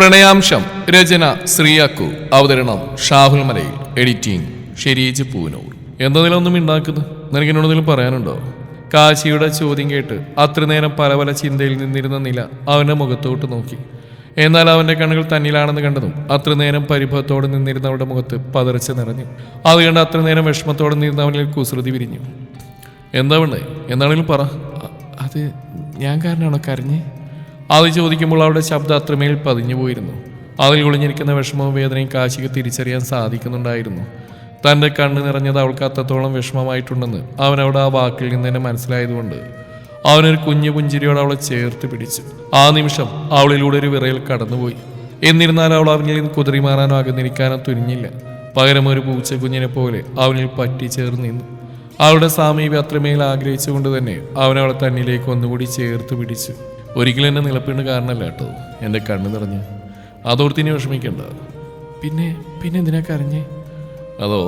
പ്രണയാംശം രചന ശ്രീയാക്കു. അവതരണം ഷാഹുൽ മലയിൽ എഡിറ്റിംഗ് ഷെരീജ് പൂനൂർ. എന്തെങ്കിലും ഉണ്ടാക്കുന്നു നിനക്ക് എന്നോടെന്തെങ്കിലും പറയാനുണ്ടോ? കാശിയുടെ ചോദ്യം കേട്ട് അത്ര നേരം പല പല ചിന്തയിൽ നിന്നിരുന്ന നില അവന്റെ മുഖത്തോട്ട് നോക്കി. എന്നാൽ അവന്റെ കണ്ണുകൾ തന്നിലാണെന്ന് കണ്ടതും അത്ര നേരം പരിഭവത്തോടെ നിന്നിരുന്ന അവളുടെ മുഖത്ത് പതറിച്ച് നിറഞ്ഞു. അത് കണ്ട് അത്ര നേരം വിഷമത്തോടെ നിന്നിരുന്ന അവനിൽ കുസൃതി വിരിഞ്ഞു. എന്താ വേണ്ടേ എന്താണെങ്കിലും പറ? അത് ഞാൻ കാരണമാണോ കരഞ്ഞേ? അത് ചോദിക്കുമ്പോൾ അവളുടെ ശബ്ദം അത്രമേൽ പതിഞ്ഞു പോയിരുന്നു അതിൽ ഒളിഞ്ഞിരിക്കുന്ന വിഷമവും വേദനയും കാശിക്ക് തിരിച്ചറിയാൻ സാധിക്കുന്നുണ്ടായിരുന്നു. തന്റെ കണ്ണ് നിറഞ്ഞത് അവൾക്ക് അത്രത്തോളം വിഷമമായിട്ടുണ്ടെന്ന് അവനവിടെ ആ വാക്കിൽ നിന്ന് തന്നെ മനസ്സിലായതുകൊണ്ട് അവനൊരു കുഞ്ഞു പുഞ്ചിരിയോട് അവളെ ചേർത്ത് പിടിച്ചു. ആ നിമിഷം അവളിലൂടെ ഒരു വിറയിൽ കടന്നുപോയി. എന്നിരുന്നാലും അവൾ അവനിൽ നിന്ന് കുതിറി മാറാനോ അകന്നിരിക്കാനോ തുനിഞ്ഞില്ല. പകരം ഒരു പൂച്ച കുഞ്ഞിനെ പോലെ അവനിൽ പറ്റി ചേർന്ന് നിന്നു. അവളുടെ സാമീപ്യം അത്രമേൽ ആഗ്രഹിച്ചുകൊണ്ട് തന്നെ അവനവളെ തന്നിലേക്ക് ഒന്നുകൂടി ചേർത്ത് പിടിച്ചു. ഒരിക്കലും എന്നെ നിലപ്പിണ്ട് കാരണമല്ല കേട്ടോ. എന്റെ കണ്ണ് നിറഞ്ഞ്. അതോർത്തിനി വിഷമിക്കണ്ട. പിന്നെ പിന്നെ എന്തിനാ കരഞ്ഞേ? അതോ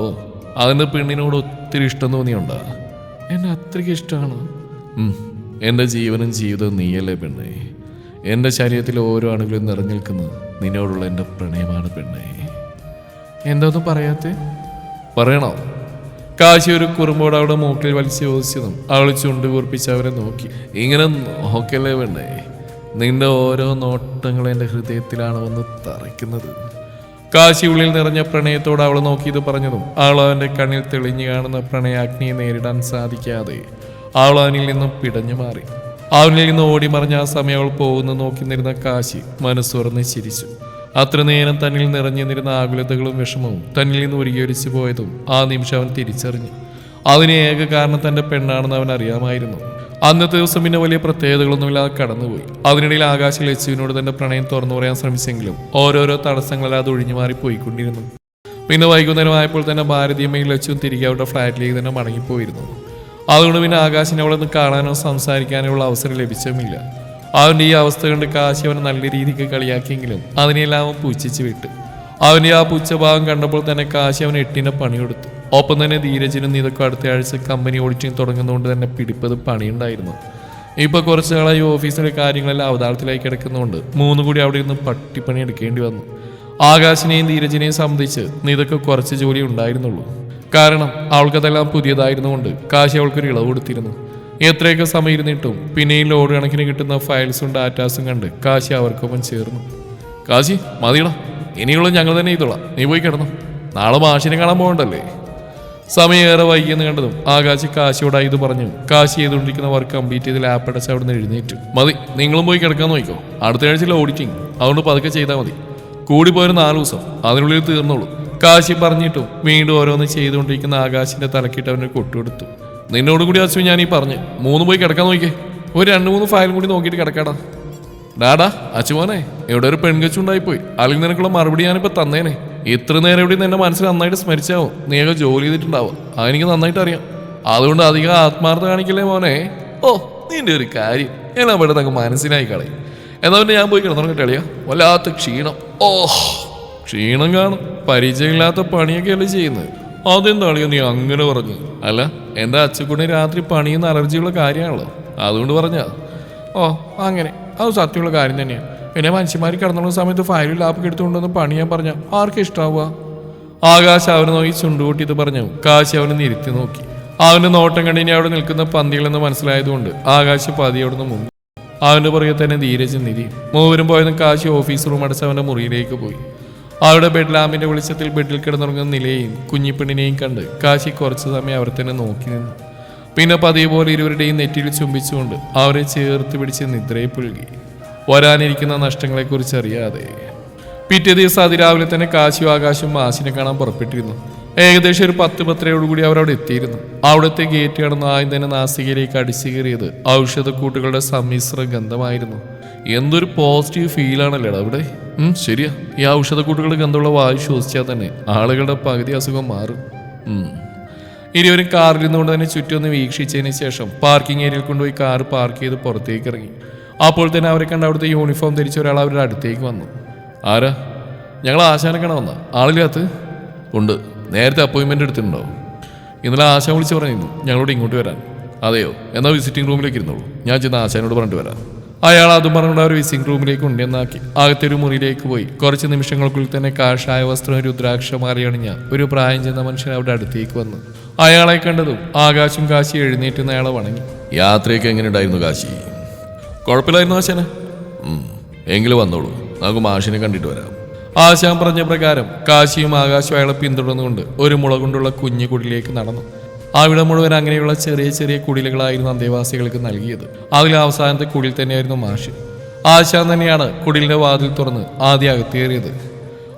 അതിന്റെ പെണ്ണിനോട് ഒത്തിരി ഇഷ്ടം തോന്നിയുണ്ട? എന്നെ അത്രയ്ക്ക് ഇഷ്ടമാണ്. എന്റെ ജീവനും ജീവിതവും നീയല്ലേ പെണ്ണേ. എന്റെ ശരീരത്തിൽ ഓരോ അണുകളും നിറഞ്ഞു നിൽക്കുന്നത് നിന്നോടുള്ള എന്റെ പ്രണയമാണ് പെണ്ണേ. എന്തോന്നും പറയാത്തേ? പറയണോ? കാശി ഒരു കുറുമ്പോട് അവിടെ മൂക്കിൽ വലിച്ച് ചോദിച്ചതും അവൾ ചുണ്ട് കൂർപ്പിച്ച് അവരെ നോക്കി. ഇങ്ങനെ നോക്കല്ലേ വേണ്ടേ നിന്റെ ഓരോ നോട്ടങ്ങളും എന്റെ ഹൃദയത്തിലാണ് വന്ന് തറയ്ക്കുന്നത്. കാശി ഉള്ളിൽ നിറഞ്ഞ പ്രണയത്തോട് അവൾ നോക്കിയത് പറഞ്ഞതും അവൾ അവന്റെ കണ്ണിൽ തെളിഞ്ഞു കാണുന്ന പ്രണയാഗ്നിയെ നേരിടാൻ സാധിക്കാതെ അവൾ അവനിൽ നിന്നും പിടഞ്ഞു മാറി. അവനിൽ നിന്ന് ഓടി മറിഞ്ഞ ആ സമയം അവൾ പോകുന്ന നോക്കി നിന്നിരുന്ന കാശി മനസ്സുറന്ന് ചിരിച്ചു. അത്ര നേരം തന്നിൽ നിറഞ്ഞിരുന്ന ആകുലതകളും വിഷമവും തന്നിൽ നിന്ന് ഉരുകിയൊലിച്ചു പോയതും ആ നിമിഷം അവൻ തിരിച്ചറിഞ്ഞു. അതിന് ഏക കാരണം തന്റെ പെണ്ണാണെന്ന് അവൻ അറിയാമായിരുന്നു. അന്നത്തെ ദിവസം പിന്നെ വലിയ പ്രത്യേകതകളൊന്നുമില്ലാതെ കടന്നുപോയി. അതിനിടയിൽ ആകാശ ലച്ചുവിനോട് തന്റെ പ്രണയം തുറന്നു പറയാൻ ശ്രമിച്ചെങ്കിലും ഓരോരോ തടസ്സങ്ങളല്ലാതെ ഒഴിഞ്ഞു മാറി പോയിക്കൊണ്ടിരുന്നു പിന്നെ വൈകുന്നേരം ആയപ്പോൾ തന്നെ ഭാരതീയമ്മയും ലച്ചുവും തിരികെ അവരുടെ ഫ്ലാറ്റിലേക്ക് തന്നെ മടങ്ങിപ്പോയിരുന്നു. അതുകൊണ്ട് പിന്നെ ആകാശിനെ അവിടെ കാണാനോ സംസാരിക്കാനോ ഉള്ള അവസരം ലഭിച്ചുമില്ല അവന്റെ ഈ അവസ്ഥ കണ്ട് കാശി അവനെ നല്ല രീതിക്ക് കളിയാക്കിയെങ്കിലും അതിനെല്ലാം അവൻ പുച്ഛിച്ച് വിട്ടു. അവന്റെ ആ പുച്ഛഭാവം കണ്ടപ്പോൾ തന്നെ കാശി അവൻ എട്ടിനെ പണിയെടുത്തു ഒപ്പം തന്നെ ധീരജിനും ഇതൊക്കെ അടുത്ത ആഴ്ച കമ്പനി ഓഡിറ്റിംഗ് തുടങ്ങുന്നതുകൊണ്ട് തന്നെ പിടിപ്പത് പണിയുണ്ടായിരുന്നു. ഇപ്പൊ കുറച്ച് നാളായി ഓഫീസിലെ കാര്യങ്ങളെല്ലാം അവതാളത്തിലായി കിടക്കുന്നതുകൊണ്ട് മൂന്ന് കൂടി അവിടെ നിന്ന് പട്ടിപ്പണി എടുക്കേണ്ടി വന്നു. ആകാശിനെയും ധീരജിനെയും സംബന്ധിച്ച് നിതൊക്കെ കുറച്ച് ജോലി ഉണ്ടായിരുന്നുള്ളൂ. കാരണം അവൾക്കതെല്ലാം പുതിയതായിരുന്നുകൊണ്ട് കാശി അവൾക്കൊരു ഇളവ് കൊടുത്തിരുന്നു. എത്രയൊക്കെ സമയം ഇരുന്നിട്ടും പിന്നെയും ലോഡ് കണക്കിന് കിട്ടുന്ന ഫയൽസും ഡാറ്റാസും കണ്ട് കാശി അവർക്കൊപ്പം ചേർന്നു. കാശി മതിയടാ. ഇനിയുള്ള ഞങ്ങൾ തന്നെ ചെയ്തോളാം. നീ പോയി കിടന്നു. നാളെ മാഷിനെ കാണാൻ പോകണ്ടല്ലേ? സമയം ഏറെ വൈകിയെന്ന് കണ്ടതും ആകാശി കാശിയോടായി ഇത് പറഞ്ഞു കാശി ചെയ്തുകൊണ്ടിരിക്കുന്ന വർക്ക് കംപ്ലീറ്റ് ചെയ്ത് ലാപ്പ് അടച്ച് അവിടെ നിന്ന് എഴുന്നേറ്റു. മതി നിങ്ങളും പോയി കിടക്കാൻ നോക്കിക്കോ. അടുത്ത ആഴ്ചയിലെ ഓഡിറ്റിംഗ് അതുകൊണ്ട് പതുക്കെ ചെയ്താൽ മതി. കൂടി പോയൊരു നാല് ദിവസം. അതിനുള്ളിൽ തീർന്നോളൂ. കാശി പറഞ്ഞിട്ടും വീണ്ടും ഓരോന്ന് ചെയ്തുകൊണ്ടിരിക്കുന്ന ആകാശിന്റെ തലക്കിട്ട് അവന് കൊട്ടുകൊടുത്തു. നിന്നോട് കൂടി അച്ഛൻ ഞാൻ ഈ പറഞ്ഞു. മൂന്ന് പോയി കിടക്കാൻ നോക്കിയേ ഒരു രണ്ട് മൂന്ന് ഫയലും കൂടി നോക്കിയിട്ട് കിടക്കാടാ. ഡാടാ അച്ചുമോനെ എവിടെ ഒരു പെൺകച്ചുണ്ടായിപ്പോയി. അല്ലെങ്കിൽ നിനക്കുള്ള മറുപടി ഞാനിപ്പോൾ തന്നേനെ. ഇത്ര നേരം ഇവിടെ നിന്നെ മനസ്സിൽ നന്നായിട്ട് സ്മരിച്ചാവും. നീയൊക്കെ ജോലി ചെയ്തിട്ടുണ്ടാവും. അതെനിക്ക് നന്നായിട്ട് അറിയാം. അതുകൊണ്ട് അധികം ആത്മാർത്ഥ കാണിക്കല്ലേ മോനെ? ഓ നിന്റെ ഒരു കാര്യം. എല്ലാം ഇവിടെ തങ്ങൾ മനസ്സിനായി കളയും എന്നാ പിന്നെ ഞാൻ പോയി കിടന്നു കളിയാ. വല്ലാത്ത ക്ഷീണം. ഓ ക്ഷീണം കാണും. പരിചയമില്ലാത്ത പണിയൊക്കെയല്ലേ ചെയ്യുന്നത്. അതെന്താളിയോ നീ അങ്ങനെ പറഞ്ഞു. അല്ല എന്റെ അച്ചക്കുണ്ണി രാത്രി പണിയുന്ന അലർജിയുള്ള കാര്യമാണല്ലോ. അതുകൊണ്ട് പറഞ്ഞാ ഓ അങ്ങനെ. അത് സത്യമുള്ള കാര്യം തന്നെയാണ് പിന്നെ മനുഷ്യന്മാർ കിടന്നുള്ള സമയത്ത് ഫയലിൽ ലാപ്പൊക്കെ എടുത്തുകൊണ്ടുവന്ന് പണിയാൻ പറഞ്ഞ ആർക്കും ഇഷ്ടാവുക? ആകാശ് അവനെ നോക്കി ചുണ്ടുകൂട്ടി ഇത് പറഞ്ഞു. കാശി അവനെ നിരുത്തി നോക്കി. അവന്റെ നോട്ടം കണ്ടിനി അവിടെ നിൽക്കുന്ന പന്തികളെന്ന് മനസ്സിലായതുകൊണ്ട് ആകാശ് പതി അവിടെ നിന്ന് മുങ്ങി. അവന്റെ പുറകെ തന്നെ ധീരജ് നിധി മൂവരും പോയതും കാശി ഓഫീസ് റൂം അടച്ച് അവന്റെ മുറിയിലേക്ക് പോയി. അവിടെ ബെഡ് ലാമ്പിന്റെ വെളിച്ചത്തിൽ ബെഡിൽ കിടന്നുറങ്ങുന്ന നിലയെയും കുഞ്ഞിപ്പെണ്ണിനെയും കണ്ട് കാശി കുറച്ചു സമയം അവർ തന്നെ നോക്കി നിന്നു. പിന്നെ പതിയെ പോലെ ഇരുവരുടെയും നെറ്റിയിൽ ചുംബിച്ചുകൊണ്ട് അവരെ ചേർത്ത് പിടിച്ച് നിദ്രയെ പുഴുകി വരാനിരിക്കുന്ന നഷ്ടങ്ങളെക്കുറിച്ച് അറിയാതെ. പിറ്റേ ദിവസം അതിരാവിലെ തന്നെ കാശിയും ആകാശും മാസിനെ കാണാൻ പുറപ്പെട്ടിരുന്നു. ഏകദേശം ഒരു പത്ത് പത്തരയോടുകൂടി അവർ അവിടെ എത്തിയിരുന്നു. അവിടുത്തെ ഗേറ്റ് കടന്ന് ആദ്യം തന്നെ നാസികയിലേക്ക് അടിച്ചു കയറിയത് ഔഷധക്കൂട്ടുകളുടെ സമ്മിശ്ര ഗന്ധമായിരുന്നു. എന്തൊരു പോസിറ്റീവ് ഫീലാണല്ലേടാ അവിടെ? ശരിയാ. ഈ ഔഷധക്കൂട്ടുകളുടെ ഗന്ധമുള്ള വായു ശ്വസിച്ചാൽ തന്നെ ആളുകളുടെ പകുതി അസുഖം മാറും. ഇരുവരും കാറിൽ നിന്നുകൊണ്ട് തന്നെ ചുറ്റും ഒന്ന് വീക്ഷിച്ചതിന് ശേഷം പാർക്കിംഗ് ഏരിയയിൽ കൊണ്ടുപോയി കാർ പാർക്ക് ചെയ്ത് പുറത്തേക്ക് ഇറങ്ങി. അപ്പോൾ തന്നെ അവരെ കണ്ട് അവിടുത്തെ യൂണിഫോം ധരിച്ച ഒരാൾ അവരുടെ അടുത്തേക്ക് വന്നു. ആരാ? ഞങ്ങൾ ആശാനക്കാണ് വന്ന? ആളില്ലാത്ത? ഉണ്ട്. നേരത്തെ അപ്പോയിൻമെന്റ് എടുത്തിട്ടുണ്ടോ? ഇന്നലെ ആശ വിളിച്ച് പറഞ്ഞിരുന്നു ഞങ്ങളോട് ഇങ്ങോട്ട് വരാൻ. അതെയോ? എന്നാൽ വിസിറ്റിംഗ് റൂമിലേക്ക് ഇരുന്നോളൂ. ഞാൻ ചെന്ന് ആശാനോട് പറഞ്ഞിട്ട് വരാം. അയാൾ അതും പറഞ്ഞുകൊണ്ട് ഒരു വിസിംഗ് റൂമിലേക്ക് ഉണ്ടെന്നാക്കി. അകത്തെ ഒരു മുറിയിലേക്ക് പോയി. കുറച്ച് നിമിഷങ്ങൾക്കുള്ളിൽ തന്നെ കാഷായ വസ്ത്രം രുദ്രാക്ഷമാറി അണിഞ്ഞ ഒരു പ്രായം ചെന്ന മനുഷ്യൻ അവിടെ അടുത്തേക്ക് വന്നു. അയാളെ കണ്ടതും ആകാശും കാശി എഴുന്നേറ്റ് അയാളെ വണങ്ങി. യാത്രയൊക്കെ എങ്ങനെ ഉണ്ടായിരുന്നു കാശി? കുഴപ്പമില്ലായിരുന്നു ആശാന. എങ്കിലും വന്നോളൂ. നമുക്ക് മാഷിനെ കണ്ടിട്ട് വരാം. ആശാൻ പറഞ്ഞ പ്രകാരം കാശിയും ആകാശവും അയാളെ പിന്തുടർന്നുകൊണ്ട് ഒരു മുളകൊണ്ടുള്ള കുഞ്ഞു കുടിലേക്ക് നടന്നു. അവിടെ മുഴുവൻ അങ്ങനെയുള്ള ചെറിയ ചെറിയ കുടിലുകളായിരുന്നു അന്തേവാസികൾക്ക് നൽകിയത്. അതിൽ അവസാനത്തെ കുടിൽ തന്നെയായിരുന്നു മാഷ്. ആശാൻ തന്നെയാണ് കുടിലിന്റെ വാതിൽ തുറന്ന് ആദ്യം അകത്തേറിയത്.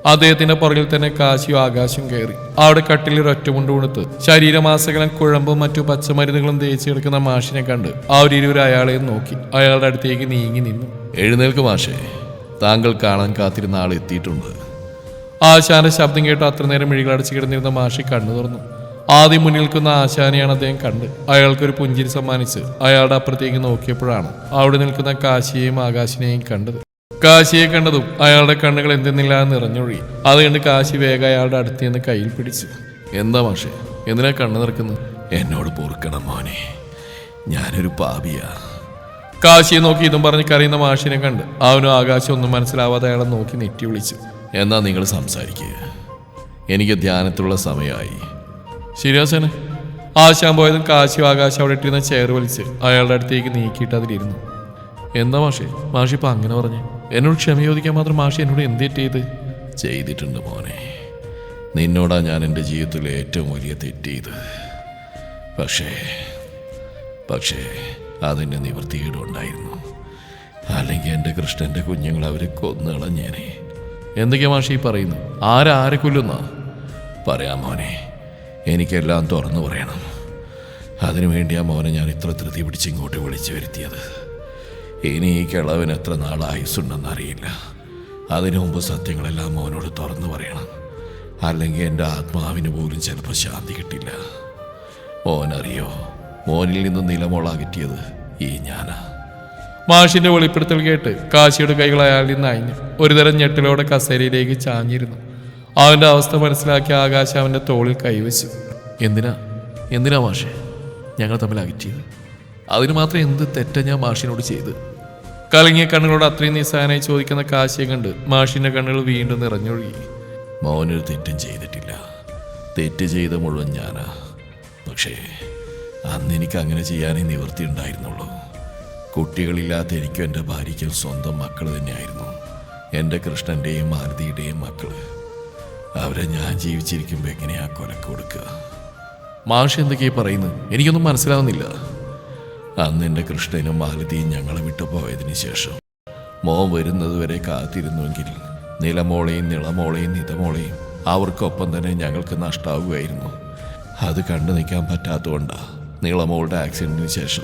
അദ്ദേഹത്തിന്റെ പുറകിൽ തന്നെ കാശിയും ആകാശവും കയറി. അവിടെ കട്ടിലിൽ ഒറ്റമുണ്ട് കൊടുത്ത് ശരീരമാസകലം കുഴമ്പും മറ്റു പച്ചമരുന്നുകളും തേച്ച് കിടക്കുന്ന മാഷിനെ കണ്ട് ആ ഒരു ഇരുവർ അയാളെ നോക്കി. അയാളുടെ അടുത്തേക്ക് നീങ്ങി നിന്നു. എഴുന്നേൽക്ക് മാഷേ. താങ്കൾ കാണാൻ കാത്തിരുന്ന ആൾ എത്തിയിട്ടുണ്ട്. ആശാന്റെ ശബ്ദം കേട്ട് അത്ര നേരം മിഴികളടച്ച് കിടന്നിരുന്ന മാഷി കണ്ണു തുറന്നു. ആദ്യം മുന്നിൽ നിൽക്കുന്ന ആശാനെയാണ് അദ്ദേഹം കണ്ട് അയാൾക്കൊരു പുഞ്ചിരി സമ്മാനിച്ച് അയാളുടെ അപ്പുറത്തേക്ക് നോക്കിയപ്പോഴാണ് അവിടെ നിൽക്കുന്ന കാശിയെയും ആകാശിനെയും കണ്ടത്. കാശിയെ കണ്ടതും അയാളുടെ കണ്ണുകൾ എന്തെന്നില്ലാതെ നിറഞ്ഞൊഴുകി. അത് കണ്ട് കാശി വേഗം അയാളുടെ അടുത്ത് നിന്ന് കയ്യിൽ പിടിച്ചു. എന്താ മാഷെ എന്തിനാ കണ്ണു നിറക്കുന്നത് എന്നോട് പൊറുക്കണം മോനെ. ഞാനൊരു പാപിയാ. കാശിയെ നോക്കി ഇതും പറഞ്ഞ് കരയുന്ന മാഷിനെ കണ്ട് അവനും ആകാശം ഒന്നും മനസ്സിലാവാതെ അയാളെ നോക്കി നെറ്റി വിളിച്ചു എന്നാ നിങ്ങൾ സംസാരിക്കുക എനിക്ക് ധ്യാനത്തിലുള്ള സമയമായി. ശരിയാസനെ ആശാൻ പോയതും കാശി ആകാശം അവിടെ ഇട്ടിരുന്ന ചെയർ വലിച്ച് അയാളുടെ അടുത്തേക്ക് നീക്കിയിട്ട് അതിലിരുന്നു. എന്താ മാഷി? മാഷി ഇപ്പൊ അങ്ങനെ പറഞ്ഞു. എന്നോട് ക്ഷമ ചോദിക്കാൻ മാത്രം മാഷി എന്നോട് എന്ത് ചെയ്ത്? ചെയ്തിട്ടുണ്ട് മോനെ. നിന്നോടാ ഞാൻ എന്റെ ജീവിതത്തിലെ ഏറ്റവും വലിയ തെറ്റ് പക്ഷേ പക്ഷേ അതിന്റെ നിവൃത്തികേടുണ്ടായിരുന്നു. അല്ലെങ്കിൽ എന്റെ കൃഷ്ണന്റെ കുഞ്ഞുങ്ങൾ അവരെ കൊന്നുകളഞ്ഞേനെ എന്തൊക്കെയാ മാഷി പറയുന്നു ആരാരെ കൊല്ലുന്ന? പറയാം മോനെ. എനിക്കെല്ലാം തുറന്നു പറയണം. അതിനുവേണ്ടി മോനെ ഞാൻ ഇത്ര ധൃതി പിടിച്ച് ഇങ്ങോട്ട് വിളിച്ചു വരുത്തിയത്. ഇനി ഈ കിളവിന് എത്ര നാൾ ആയുസ്സുണ്ടെന്ന് അറിയില്ല അതിനു മുമ്പ് സത്യങ്ങളെല്ലാം മോനോട് തുറന്നു പറയണം. അല്ലെങ്കിൽ എന്റെ ആത്മാവിന് പോലും ചിലപ്പോൾ ശാന്തി കിട്ടില്ല. മോനറിയോ മോനിൽ നിന്ന് നിലമോള അകറ്റിയത് ഈ ഞാനാ. മാഷിന്റെ വെളിപ്പെടുത്തൽ കേട്ട് കാശിയുടെ കൈകൾ അയാളിൽ നിന്ന് അയഞ്ഞു ഒരുതരം ഞെട്ടിലോടെ കസേരയിലേക്ക് ചാഞ്ഞിരുന്നു. അവന്റെ അവസ്ഥ മനസ്സിലാക്കി ആകാശം അവന്റെ തോളിൽ കൈവച്ചു. എന്തിനാ? എന്തിനാ മാഷെ? ഞങ്ങൾ തമ്മിൽ അകറ്റിയത് അതിന് മാത്രം എന്ത് തെറ്റ ഞാൻ മാഷിനോട് ചെയ്ത്? കലങ്ങിയ കണ്ണുകളോട് അത്രയും നിസ്സാരനായി ചോദിക്കുന്ന കാശിയെ കണ്ട് മാഷിന്റെ കണ്ണുകൾ വീണ്ടും നിറഞ്ഞൊഴുകി. മോനൊരു തെറ്റും ചെയ്തിട്ടില്ല. തെറ്റ് ചെയ്ത മുഴുവൻ ഞാനാ. പക്ഷേ അന്ന് എനിക്ക് അങ്ങനെ ചെയ്യാനേ നിവൃത്തി ഉണ്ടായിരുന്നുള്ളൂ. കുട്ടികളില്ലാത്ത എനിക്കും എന്റെ ഭാര്യയ്ക്കും സ്വന്തം മക്കൾ തന്നെയായിരുന്നു. എന്റെ കൃഷ്ണന്റെയും മാരുതിയുടെയും മക്കൾ. അവരെ ഞാൻ ജീവിച്ചിരിക്കുമ്പോൾ എങ്ങനെയാ കൊലക്ക് കൊടുക്കുക? മാഷ് എന്തൊക്കെയാ പറയുന്നത്? എനിക്കൊന്നും മനസ്സിലാവുന്നില്ല. അന്ന് എന്റെ കൃഷ്ണനും മാലതിയും ഞങ്ങളെ വിട്ടുപോയതിന് ശേഷം മോൻ വരുന്നതുവരെ കാത്തിരുന്നുവെങ്കിൽ നിലമോളെയും നിളമോളെയും നിതമോളെയും അവർക്കൊപ്പം തന്നെ ഞങ്ങൾക്ക് നഷ്ടാവുകയായിരുന്നു. അത് കണ്ടു നിൽക്കാൻ പറ്റാത്തതുകൊണ്ടാണ് നിളമോളുടെ ആക്സിഡന്റിന് ശേഷം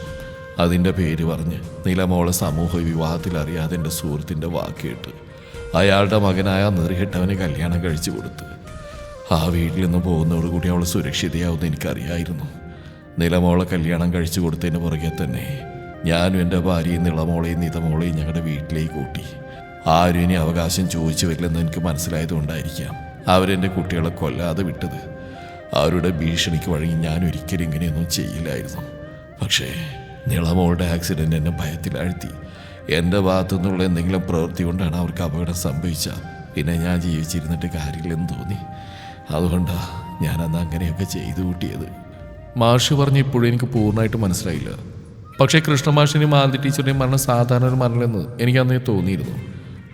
അതിന്റെ പേര് പറഞ്ഞ് നിലമോളെ സമൂഹ വിവാഹത്തിൽ അറിയാതെ എന്റെ സുഹൃത്തിന്റെ വാക്ക് കേട്ട് അയാളുടെ മകനായ നെറികെട്ടവനെ കല്യാണം കഴിച്ചു കൊടുത്ത്. ആ വീട്ടിൽ നിന്ന് പോകുന്നതോടുകൂടി അവൾ സുരക്ഷിതയാവുമെന്ന് എനിക്കറിയായിരുന്നു. നിലമോളെ കല്യാണം കഴിച്ചു കൊടുത്തതിന് പുറകെ തന്നെ ഞാനും എന്റെ ഭാര്യയും നിളമോളെയും നിതമോളെയും ഞങ്ങളുടെ വീട്ടിലേക്ക് കൂട്ടി. ആരും ഇനി അവകാശം ചോദിച്ചു വരില്ലെന്ന് എനിക്ക് മനസ്സിലായതുകൊണ്ടായിരിക്കാം അവരെന്റെ കുട്ടികളെ കൊല്ലാതെ വിട്ടത്. അവരുടെ ഭീഷണിക്ക് വഴങ്ങി ഞാൻ ഒരിക്കലും ഇങ്ങനെയൊന്നും ചെയ്യില്ലായിരുന്നു. പക്ഷേ നിളമോളുടെ ആക്സിഡന്റ് എന്നെ ഭയത്തിലാഴ്ത്തി എന്റെ ഭാഗത്തു നിന്നുള്ള എന്തെങ്കിലും പ്രവൃത്തി കൊണ്ടാണ് അവർക്ക് അപകടം സംഭവിച്ച പിന്നെ ഞാൻ ജീവിച്ചിരുന്നിട്ട് കാര്യമില്ലെന്ന് തോന്നി. അതുകൊണ്ടാണ് ഞാൻ അന്ന് അങ്ങനെയൊക്കെ ചെയ്തു കൂട്ടിയത്. മാഷ് പറഞ്ഞ ഇപ്പോഴും എനിക്ക് പൂർണമായിട്ട് മനസ്സിലായില്ല. പക്ഷേ കൃഷ്ണമാഷിന്റെയും മാന്തി ടീച്ചറുടെയും മരണം സാധാരണ ഒരു മരണമെന്ന് എനിക്ക് അന്നേ തോന്നിയിരുന്നു.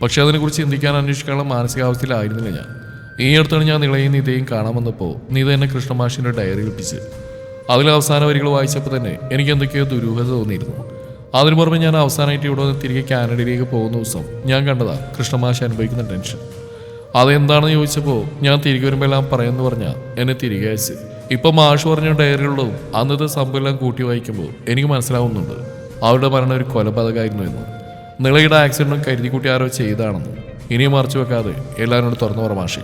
പക്ഷേ അതിനെക്കുറിച്ച് ചിന്തിക്കാൻ അന്വേഷിക്കാനുള്ള മാനസികാവസ്ഥയിലായിരുന്നില്ല ഞാൻ. ഈ അടുത്താണ് ഞാൻ നിളയും നിതയും കാണാൻ വന്നപ്പോൾ നിത എന്നെ കൃഷ്ണമാഷിന്റെ ഡയറി ഒപ്പിച്ച് അതിലെ അവസാന വരികൾ വായിച്ചപ്പോൾ തന്നെ എനിക്ക് എന്തൊക്കെയോ ദുരൂഹത തോന്നിയിരുന്നു. അതിനു പുറമെ ഞാൻ അവസാനമായിട്ട് ഇവിടെ വന്ന് തിരികെ കാനഡയിലേക്ക് പോകുന്ന ദിവസം ഞാൻ കണ്ടതാ കൃഷ്ണമാശ അനുഭവിക്കുന്ന ടെൻഷൻ അതെന്താണെന്ന് ചോദിച്ചപ്പോൾ ഞാൻ തിരികെ വരുമ്പോൾ എല്ലാം പറയാമെന്ന് പറഞ്ഞാൽ എന്നെ തിരികെ അയച്ച്. ഇപ്പം മാഷ് പറഞ്ഞ ഡയറിയുള്ളതും അന്നത്തെ സംഭവം എല്ലാം കൂട്ടി വായിക്കുമ്പോൾ എനിക്ക് മനസ്സിലാവുന്നുണ്ട്. അവരുടെ മരണം ഒരു കൊലപാതകമായിരുന്നു എന്ന്. നിളയുടെ ആക്സിഡന്റും കരുതി കൂട്ടി ആരോ ചെയ്താണെന്ന് ഇനിയും മറച്ചു വെക്കാതെ എല്ലാവരോടും തുറന്നു പറ മാഷെ.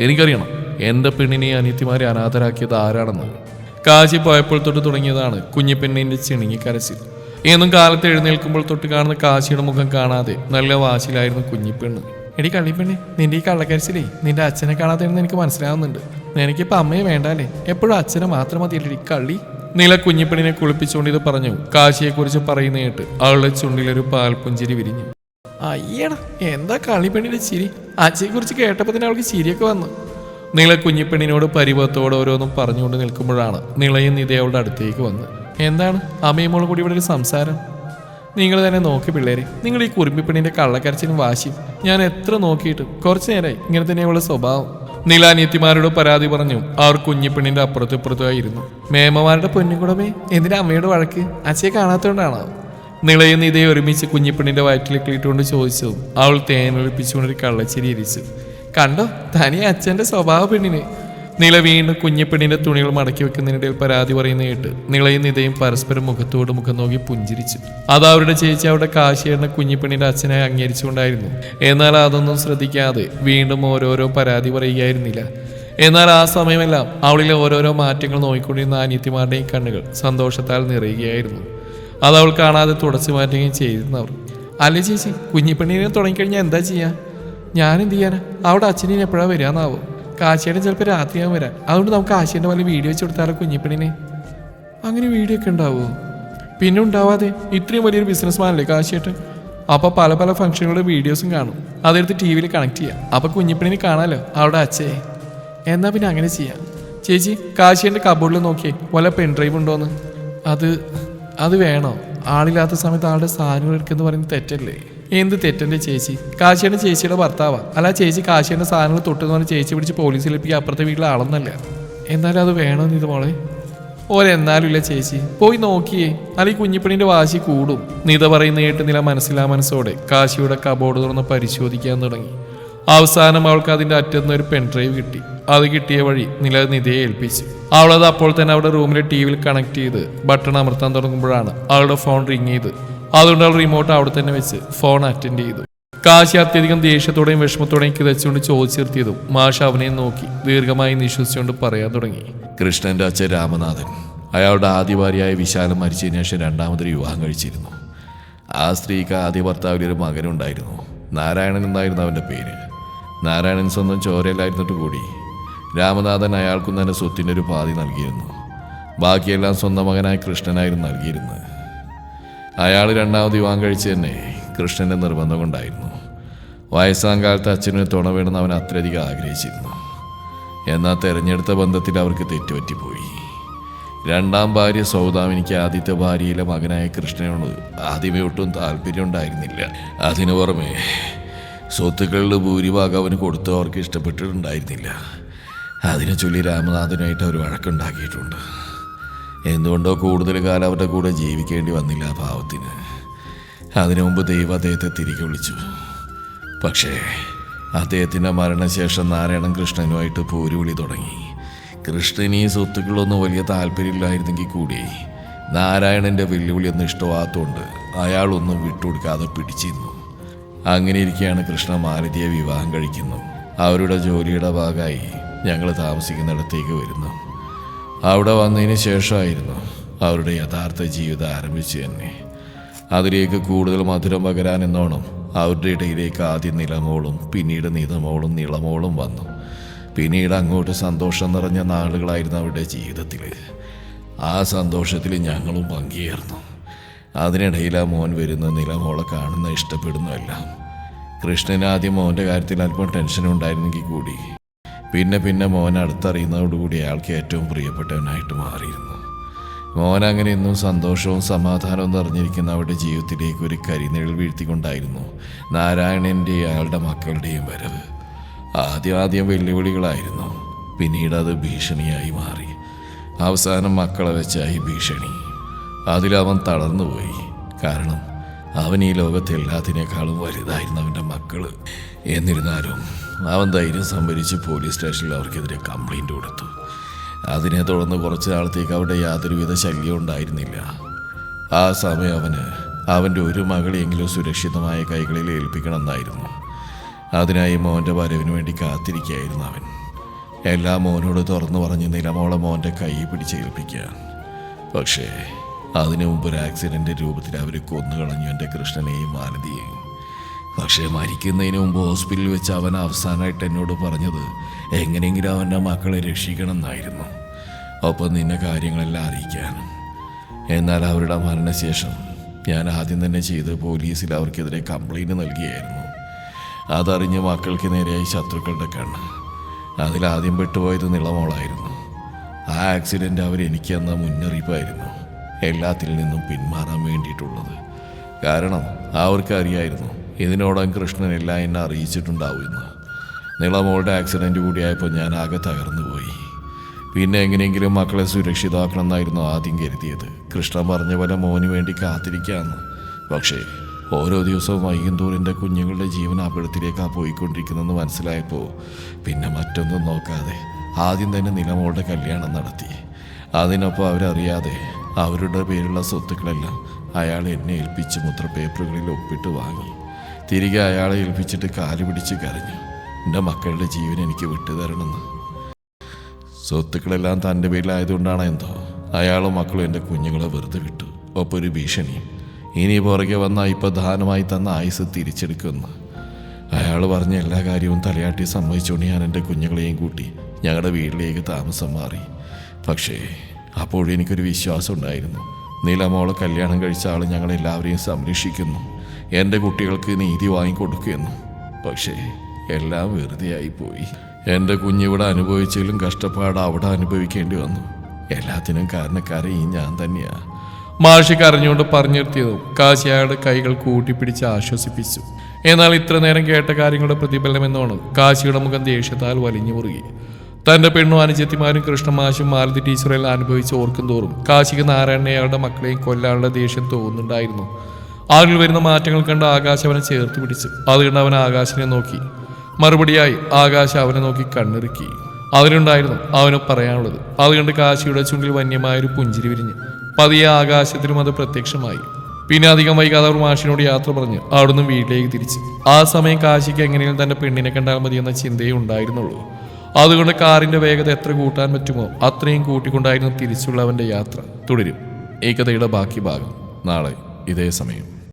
എനിക്കറിയണം എന്റെ പെണ്ണിനെ അനിയത്തിമാരെ അനാഥരാക്കിയത് ആരാണെന്ന്. കാശി പോയപ്പോൾ തൊട്ട് തുടങ്ങിയതാണ് കുഞ്ഞിപ്പെണ്ണിന്റെ ചിണുങ്ങി കരച്ചിൽ. എന്നും കാലത്ത് എഴുന്നേൽക്കുമ്പോൾ തൊട്ട് കാണുന്ന കാശിയുടെ മുഖം കാണാതെ നല്ല വാശിയിലായിരുന്നു കുഞ്ഞിപ്പെണ്ണ്. എടി കള്ളിപ്പെണ്ണി നിന്റെ ഈ കള്ളക്കരച്ചിലേ നിന്റെ അച്ഛനെ കാണാത്തതെന്ന് എനിക്ക് മനസ്സിലാവുന്നുണ്ട്. നിനക്കിപ്പോൾ അമ്മയെ വേണ്ടാലേ എപ്പോഴും അച്ഛനെ മാത്രം മതിയല്ലേ കള്ളി? നില കുഞ്ഞിപ്പെണ്ണിനെ കുളിപ്പിച്ചുകൊണ്ട് ഇത് പറഞ്ഞു. കാശിയെക്കുറിച്ച് പറയുന്ന കേട്ട് അവളുടെ ചുണ്ടിലൊരു പാൽപുഞ്ചിരി വിരിഞ്ഞു. അയ്യണ എന്താ കളിപ്പെണ്ണിന്റെ ചിരി? അച്ഛയെ കുറിച്ച് കേട്ടപ്പോ തന്നെ അവൾക്ക് ചിരിയൊക്കെ വന്നു. നിള കുഞ്ഞിപ്പെണ്ണിനോട് പരിഭവത്തോടെ ഓരോന്നും പറഞ്ഞുകൊണ്ട് നിൽക്കുമ്പോഴാണ് നിളയും നിതയവളുടെ അടുത്തേക്ക് വന്ന് എന്താണ് അമ്മയും മോളും കൂടി ഇവിടെ ഒരു സംസാരം? നിങ്ങൾ തന്നെ നോക്കി പിള്ളേരെ. നിങ്ങൾ ഈ കുറുമ്പിപ്പെണ്ണിന്റെ കള്ളക്കരച്ചിനും വാശിയും ഞാൻ എത്ര നോക്കിയിട്ട് കുറച്ചു നേരമായി ഇങ്ങനെ തന്നെ അവളുടെ സ്വഭാവം. നിലാനിയത്തിമാരോട് പരാതി പറഞ്ഞു അവർ കുഞ്ഞിപ്പെണ്ണിന്റെ അപ്പുറത്തും ഇപ്പുറത്തുമായിരുന്നു മേമമാരുടെ പൊന്നുകുടമേ എന്തിനാ അമ്മയുടെ വഴക്ക്? അച്ഛയെ കാണാത്തോണ്ടാണോ? നിളയുന്ന ഇതേ ഒരുമിച്ച് കുഞ്ഞിപ്പെണ്ണിന്റെ വയറ്റിലേക്ക് ഇട്ടുകൊണ്ട് ചോദിച്ചു അവൾ തേനൊളിപ്പിച്ചുകൊണ്ട് ഒരു കള്ളച്ചിരി ഇരിച്ചു. കണ്ടോ തനി അച്ഛന്റെ സ്വഭാവ പെണ്ണിന്. നില വീണ് കുഞ്ഞിപ്പെണ്ണിന്റെ തുണികൾ മടക്കി വെക്കുന്നതിനിടയിൽ പരാതി പറയുന്ന കേട്ട് നിളയും നിതയും പരസ്പരം മുഖത്തോട് മുഖം നോക്കി പുഞ്ചിരിച്ചു. അത് അവരുടെ ചേച്ചി അവരുടെ കാശിയുടെ കുഞ്ഞിപ്പെണ്ണിന്റെ അച്ഛനായി അംഗീകരിച്ചുകൊണ്ടായിരുന്നു. എന്നാൽ അതൊന്നും ശ്രദ്ധിക്കാതെ വീണ്ടും ഓരോരോ പരാതി പറയുകയായിരുന്നില്ല. എന്നാൽ ആ സമയമെല്ലാം അവളിലെ ഓരോരോ മാറ്റങ്ങൾ നോക്കിക്കൊണ്ടിരുന്ന അനിയത്തിമാരുടെയും കണ്ണുകൾ സന്തോഷത്താൽ നിറയുകയായിരുന്നു. അത് അവൾ കാണാതെ തുടച്ചു മാറ്റുകയും ചെയ്തിരുന്നവർ. അല്ലേ ചേച്ചി കുഞ്ഞിപ്പെണ്ണിനെ തുടങ്ങിക്കഴിഞ്ഞാൽ എന്താ ചെയ്യാ? ഞാൻ എന്ത് ചെയ്യാനാ? അവിടെ അച്ഛനെ എപ്പോഴാണ് വരാന്നാവോ കാശിയുടെ ചിലപ്പോൾ രാത്രിയാകും വരാം. അതുകൊണ്ട് നമുക്ക് കാശിന്റെ പോലെ വീഡിയോ വെച്ച് കൊടുത്താലോ കുഞ്ഞിപ്പണിനെ അങ്ങനെ വീഡിയോ ഒക്കെ ഉണ്ടാവുമോ പിന്നെ ഉണ്ടാവാതെ ഇത്രയും വലിയൊരു ബിസിനസ് മാനല്ലേ കാശിയായിട്ട്? അപ്പോൾ പല പല ഫംഗ്ഷനുകളുടെ വീഡിയോസും കാണും. അതെടുത്ത് ടി വിയിൽ കണക്ട് ചെയ്യാം. അപ്പോൾ കുഞ്ഞിപ്പണിനെ കാണാലോ? അവിടെ അച്ഛേ. എന്നാ പിന്നെ അങ്ങനെ ചെയ്യാം. ചേച്ചി കാശിയുടെ കബോർഡിൽ നോക്കിയേ. വല്ല പെൻഡ്രൈവ് ഉണ്ടോന്ന്? അത് അത് വേണോ? ആളില്ലാത്ത സമയത്ത് ആളുടെ സാധനങ്ങൾ എടുക്കുന്ന പറയുന്നത് തെറ്റല്ലേ? എന്ത് തെറ്റന്റെ ചേച്ചി? കാശിയുടെ ചേച്ചിയുടെ ഭർത്താവാ. അല്ല ചേച്ചി കാശിയുടെ സാധനങ്ങൾ തൊട്ടെന്ന് പറഞ്ഞ് ചേച്ചി പിടിച്ച് പോലീസിൽ ഏൽപ്പിക്കുക അപ്പുറത്തെ വീട്ടിലെ ആളൊന്നല്ല. എന്നാലും അത് വേണമെന്ന് ഇത് മോളെ? ഓരെന്നാലും ഇല്ല ചേച്ചി. പോയി നോക്കിയേ. അല്ല ഈ കുഞ്ഞിപ്പണിന്റെ വാശി കൂടും. നിത പറയുന്ന കേട്ട് നില മനസ്സിലാ മനസ്സോടെ കാശിയുടെ കബോർഡ് തുറന്ന് പരിശോധിക്കാൻ തുടങ്ങി. അവസാനം അവൾക്ക് അതിന്റെ അറ്റത്തുനിന്ന് ഒരു പെൻഡ്രൈവ് കിട്ടി. അത് കിട്ടിയ വഴി നില നിധയെ ഏൽപ്പിച്ചു. അവളത് അപ്പോൾ തന്നെ അവളുടെ റൂമിലെ ടി വിയിൽ കണക്ട് ചെയ്ത് ബട്ടൺ അമർത്താൻ തുടങ്ങുമ്പോഴാണ് അവളുടെ ഫോൺ റിങ് ചെയ്ത് അതുകൊണ്ട് അവൾ റിമോട്ട് അവിടെ തന്നെ വെച്ച് ഫോൺ അറ്റൻഡ് ചെയ്തു. കാശി അത്യധികം ദേഷ്യത്തോടെയും വിഷമത്തോടെയും കിതച്ചുകൊണ്ട് ചോദിച്ചു നിർത്തിയതും മാഷ അവനെ നോക്കി ദീർഘമായി നിശ്വസിച്ചുകൊണ്ട് പറയാൻ തുടങ്ങി. കൃഷ്ണന്റെ അച്ഛൻ രാമനാഥൻ. അയാളുടെ ആദ്യ ഭാര്യയായ വിശാലം മരിച്ചതിന് ശേഷം രണ്ടാമതൊരു വിവാഹം കഴിച്ചിരുന്നു. ആ സ്ത്രീക്ക് ആദ്യ ഭർത്താവിലൊരു മകനുണ്ടായിരുന്നു. നാരായണൻ എന്നായിരുന്നു അവന്റെ പേര്. നാരായണൻ സ്വന്തം ചോരയിലായിരുന്നിട്ട് കൂടി രാമനാഥൻ അയാൾക്കും തന്നെ സ്വത്തിന്റെ ഒരു പാതി നൽകിയിരുന്നു. ബാക്കിയെല്ലാം സ്വന്തം മകനായ കൃഷ്ണനായിരുന്നു നൽകിയിരുന്നത്. അയാൾ രണ്ടാമത് വിവാഹം കഴിച്ച് തന്നെ കൃഷ്ണന്റെ നിർബന്ധം കൊണ്ടായിരുന്നു. വയസ്സാം കാലത്ത് അച്ഛന് തുണ വേണമെന്ന് അവൻ അത്രയധികം ആഗ്രഹിച്ചിരുന്നു. എന്നാൽ തെരഞ്ഞെടുത്ത ബന്ധത്തിൽ അവർക്ക് തെറ്റുപറ്റിപ്പോയി. രണ്ടാം ഭാര്യ സൗദാമിനിക്ക് ആദ്യത്തെ ഭാര്യയിലെ മകനായ കൃഷ്ണനോട് ആദ്യമേ ഒട്ടും താല്പര്യം ഉണ്ടായിരുന്നില്ല. അതിനു പുറമെ സ്വത്തുക്കളുടെ ഭൂരിഭാഗം അവന് കൊടുത്തു അവർക്ക് ഇഷ്ടപ്പെട്ടിട്ടുണ്ടായിരുന്നില്ല. അതിനെ ചൊല്ലി രാമനാഥനുമായിട്ട് അവർ വഴക്കുണ്ടാക്കിയിട്ടുണ്ട്. എന്തുകൊണ്ടോ കൂടുതൽ കാലം അവരുടെ കൂടെ ജീവിക്കേണ്ടി വന്നില്ല ആ ഭാവത്തിന് അതിനു മുമ്പ് ദൈവം അദ്ദേഹത്തെ തിരികെ വിളിച്ചു. പക്ഷേ അദ്ദേഹത്തിന്റെ മരണശേഷം നാരായണൻ കൃഷ്ണനുമായിട്ട് പോരുവിളി തുടങ്ങി. കൃഷ്ണന് ഈ സ്വത്തുക്കളൊന്നും വലിയ താല്പര്യമില്ലായിരുന്നെങ്കിൽ കൂടി നാരായണന്റെ വെല്ലുവിളി ഒന്നും ഇഷ്ടമാകാത്തതുകൊണ്ട് അയാളൊന്നും വിട്ടുകൊടുക്കാതെ പിടിച്ചിരുന്നു. അങ്ങനെ ഇരിക്കെയാണ് കൃഷ്ണ മാലതിയെ വിവാഹം കഴിക്കുന്നു. അവരുടെ ജോലിയുടെ ഭാഗമായി ഞങ്ങൾ താമസിക്കുന്നിടത്തേക്ക് വരുന്നു. അവിടെ വന്നതിന് ശേഷമായിരുന്നു അവരുടെ യഥാർത്ഥ ജീവിതം ആരംഭിച്ചു തന്നെ. അതിലേക്ക് കൂടുതൽ മധുരം പകരാൻ എന്നോണം അവരുടെ ഇടയിലേക്ക് ആദ്യം നിലമോളും പിന്നീട് നിതമോളും നിളമോളും വന്നു. പിന്നീട് അങ്ങോട്ട് സന്തോഷം നിറഞ്ഞ നാളുകളായിരുന്നു അവരുടെ ജീവിതത്തിൽ ആ സന്തോഷത്തിൽ ഞങ്ങളും പങ്കുചേർന്നു. അതിനിടയിൽ ആ മോൻ വരുന്ന നിലമോളെ കാണുന്ന ഇഷ്ടപ്പെടുന്നതല്ല. കൃഷ്ണൻ ആദ്യം മോന്റെ കാര്യത്തിൽ അല്പം ടെൻഷൻ ഉണ്ടായിരുന്നെങ്കിൽ കൂടി. പിന്നെ പിന്നെ മോൻ അടുത്തറിയുന്നതോടുകൂടി അയാൾക്ക് ഏറ്റവും പ്രിയപ്പെട്ടവനായിട്ട് മാറിയിരുന്നു. മോൻ അങ്ങനെ എന്നും സന്തോഷവും സമാധാനവും നിറഞ്ഞിരിക്കുന്ന അവരുടെ ജീവിതത്തിലേക്ക് ഒരു കരിനിഴൽ വീഴ്ത്തിക്കൊണ്ടായിരുന്നു നാരായണന്റെയും അയാളുടെ മക്കളുടെയും വരവ്. ആദ്യം ആദ്യം വെല്ലുവിളികളായിരുന്നു. പിന്നീട് അത് ഭീഷണിയായി മാറി. അവസാനം മക്കളെ വെച്ചായി ഭീഷണി. അതിലവൻ തളർന്നുപോയി. കാരണം അവൻ ഈ ലോകത്തെ എല്ലാത്തിനേക്കാളും വലുതായിരുന്നു അവന്റെ മക്കൾ എന്നിരുന്നാലും അവൻ ധൈര്യം സംഭരിച്ച് പോലീസ് സ്റ്റേഷനിൽ അവർക്കെതിരെ കംപ്ലൈന്റ് കൊടുത്തു. അതിനെ തുടർന്ന് കുറച്ച് നാളത്തേക്ക് അവിടെ യാതൊരുവിധ ശല്യവും ഉണ്ടായിരുന്നില്ല. ആ സമയം അവന് അവന്റെ ഒരു മകളെയെങ്കിലും സുരക്ഷിതമായ കൈകളിൽ ഏൽപ്പിക്കണമെന്നായിരുന്നു. അതിനായി മോന്റെ വരവിന് വേണ്ടി കാത്തിരിക്കുകയായിരുന്നു അവൻ. എല്ലാം മോനോട് തുറന്നു പറഞ്ഞ് നിലമോളെ മോന്റെ കൈ പിടിച്ച് ഏൽപ്പിക്കുക. പക്ഷേ അതിനു മുമ്പ് ഒരു ആക്സിഡന്റ് രൂപത്തിൽ അവർ കൊന്നുകളഞ്ഞു എന്റെ കൃഷ്ണനെയും മാലതിയെയും. പക്ഷേ മരിക്കുന്നതിന് മുമ്പ് ഹോസ്പിറ്റലിൽ വെച്ച് അവൻ അവസാനമായിട്ട് എന്നോട് പറഞ്ഞത് എങ്ങനെയെങ്കിലും അവന്റെ മക്കളെ രക്ഷിക്കണം എന്നായിരുന്നു ഒപ്പം നിന്നെ കാര്യങ്ങളെല്ലാം അറിയിക്കാനും. എന്നാൽ അവരുടെ മരണശേഷം ഞാൻ ആദ്യം തന്നെ ചെയ്ത് പോലീസിൽ അവർക്കെതിരെ കംപ്ലൈന്റ് നൽകിയായിരുന്നു. അതറിഞ്ഞ് മക്കൾക്ക് നേരെയായി ശത്രുക്കളുടെ കണ്ണ്. അതിലാദ്യം പെട്ടുപോയത് നിളമോളായിരുന്നു. ആ ആക്സിഡന്റ് അവരെനിക്ക് തന്ന മുന്നറിയിപ്പായിരുന്നു. എല്ലാത്തിൽ നിന്നും പിന്മാറാൻ വേണ്ടിയിട്ടുള്ളത്. കാരണം അവർക്കറിയായിരുന്നു ഇതിനോടകം കൃഷ്ണൻ എല്ലാം എന്നെ അറിയിച്ചിട്ടുണ്ടാവുമെന്ന് നിളമോളുടെ ആക്സിഡന്റ് കൂടിയായപ്പോൾ ഞാൻ ആകെ തകർന്നു പോയി. പിന്നെ എങ്ങനെയെങ്കിലും മക്കളെ സുരക്ഷിതാക്കണം എന്നായിരുന്നു ആദ്യം കരുതിയത്. കൃഷ്ണൻ പറഞ്ഞ പോലെ മോന് വേണ്ടി കാത്തിരിക്കാന്ന്. പക്ഷേ ഓരോ ദിവസവും വൈകുന്തോറിന്റെ കുഞ്ഞുങ്ങളുടെ ജീവൻ അപകടത്തിലേക്കാണ് പോയിക്കൊണ്ടിരിക്കുന്നതെന്ന് മനസ്സിലായപ്പോൾ പിന്നെ മറ്റൊന്നും നോക്കാതെ ആദ്യം തന്നെ നിലമോളുടെ കല്യാണം നടത്തി. അതിനൊപ്പം അവരറിയാതെ അവരുടെ പേരിലുള്ള സ്വത്തുക്കളെല്ലാം അയാൾ എന്നെ ഏൽപ്പിച്ച് മുദ്രപേപ്പറുകളിൽ ഒപ്പിട്ട് വാങ്ങി. തിരികെ അയാളെ ഏൽപ്പിച്ചിട്ട് കാൽ പിടിച്ച് കരഞ്ഞു. എന്റെ മക്കളുടെ ജീവൻ എനിക്ക് വിട്ടുതരണമെന്ന്. സ്വത്തുക്കളെല്ലാം തന്റെ പേരിലായതുകൊണ്ടാണ് എന്തോ. അയാളും മക്കളും എന്റെ കുഞ്ഞുങ്ങളെ വെറുതെ വിട്ടു. ഒപ്പം ഒരു ഭീഷണിയും. ഇനി പുറകെ വന്ന ഇപ്പം ദാനമായി തന്ന ആയുസ് തിരിച്ചെടുക്കുമെന്ന്. അയാൾ പറഞ്ഞ എല്ലാ കാര്യവും തലയാട്ടി സമ്മതിച്ചുകൊണ്ട് ഞാൻ എന്റെ കുഞ്ഞുങ്ങളെയും കൂട്ടി ഞങ്ങളുടെ വീട്ടിലേക്ക് താമസം മാറി. പക്ഷേ അപ്പോഴും എനിക്കൊരു വിശ്വാസം ഉണ്ടായിരുന്നു. നീലമോളെ കല്യാണം കഴിച്ച ആൾ ഞങ്ങളെല്ലാവരെയും സംരക്ഷിക്കുന്നു. എന്റെ കുട്ടികൾക്ക് നീതി വാങ്ങിക്കൊടുക്കുമെന്നു. പക്ഷേ എല്ലാം വെറുതെയായി പോയി എന്റെ കുഞ്ഞിവിടെ അനുഭവിച്ചതിലും കഷ്ടപ്പാട് അവിടെ അനുഭവിക്കേണ്ടി വന്നു. എല്ലാത്തിനും കാരണക്കാരെ ഈ ഞാൻ തന്നെയാണ് മാഷി കരഞ്ഞുകൊണ്ട് പറഞ്ഞു നിർത്തിയതും കാശി കൈകൾ കൂട്ടിപ്പിടിച്ച് ആശ്വസിപ്പിച്ചു. എന്നാൽ ഇത്ര നേരം കേട്ട കാര്യങ്ങളുടെ പ്രതിഫലനം എന്നോണം കാശിയുടെ മുഖം ദേഷ്യത്താൽ വലിഞ്ഞു മുറുകി. തന്റെ പെണ്ണും അനുജത്തിമാരും കൃഷ്ണമാശും മാലതി ടീച്ചറെല്ലാം അനുഭവിച്ച് ഓർക്കും തോറും കാശിക്ക് നാരായണയാളുടെ മക്കളെയും കൊല്ലാനുള്ള ദേഷ്യം തോന്നുന്നുണ്ടായിരുന്നു. ആരിൽ വരുന്ന മാറ്റങ്ങൾ കണ്ട് ആകാശ് അവനെ ചേർത്ത് പിടിച്ചു. കണ്ട് അവൻ ആകാശിനെ നോക്കി. മറുപടിയായി ആകാശ് അവനെ നോക്കി കണ്ണിറുക്കി. അതിലുണ്ടായിരുന്നു അവന് പറയാനുള്ളത്. അത് കണ്ട് കാശിയുടെ ചുണ്ടിൽ വന്യമായൊരു പുഞ്ചിരി വിരിഞ്ഞ്. പതിയെ ആകാശത്തിലും അത് പ്രത്യക്ഷമായി. പിന്നെ അധികം വൈകാതെ അവർ മാഷിനോട് യാത്ര പറഞ്ഞ് അവിടുന്ന് വീട്ടിലേക്ക് തിരിച്ചു. ആ സമയം കാശിക്ക് എങ്ങനെയും തന്റെ പെണ്ണിനെ കണ്ടാൽ മതി എന്ന ചിന്തയേ ഉണ്ടായിരുന്നുള്ളൂ. അതുകൊണ്ട് കാറിന്റെ വേഗത എത്ര കൂട്ടാൻ പറ്റുമോ അത്രയും കൂട്ടിക്കൊണ്ടായിരുന്നു തിരിച്ചുള്ള അവന്റെ യാത്ര. തുടരും. ഏകതയുടെ ബാക്കി ഭാഗം. നാളെ ഇതേ സമയം.